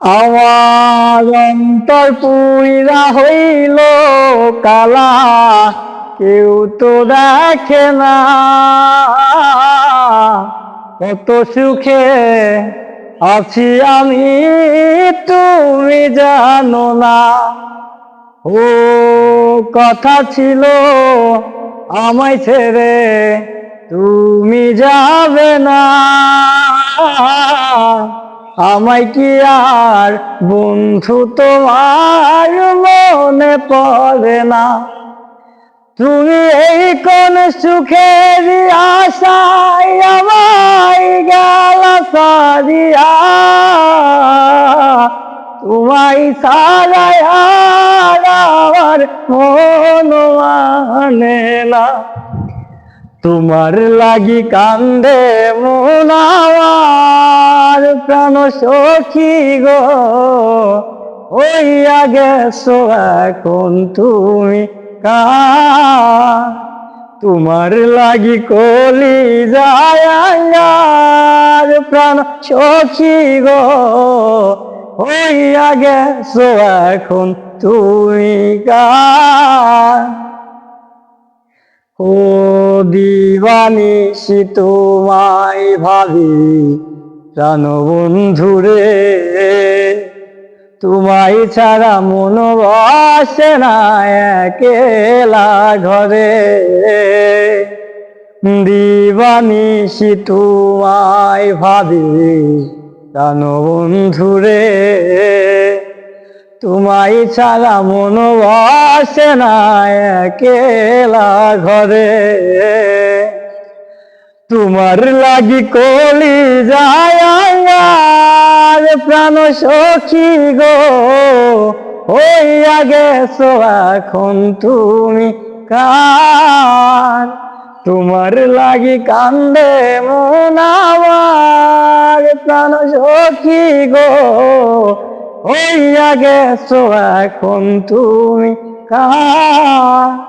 আমার অন্তর পুইরা হইল কালা, কেউ তো দেখে না। কত সুখে আছি আমি, তুমি জানো না। ও, কথা ছিল আমায় ছেড়ে তুমি যাবে না। আমায় কি আর বন্ধু তোমার মনে পড়ে না? তুমি এই কোন সুখের আশায় আমায় গেল সারিয়া। তোমায় সারায় মন মানে না। তোমার লাগি কান্দে মন আমার। প্রাণ সখী গো ওই আগে এখন তুমি কা তোমার লাগি কলি যায় আর প্রাণ সখী গো ওই আগে এখন তুমি কা ও দিবানিসি তোমায় ভাবি প্রাণ বন্ধুরে, তোমায় ছাড়া মন বসে না একেলা ঘরে। দিবানিসি তোমায় ভাবি প্রাণ বন্ধুরে, তোমায় ছাড়া মন বসে না একেলা ঘরে। তোমার লাগি কলি যায় প্রাণ সখী গো। ওই আগে এখন তুমি কার? তোমার লাগি কান্দে মন আমার প্রাণ সখী গো। ওই আগে এখন তুমি কার?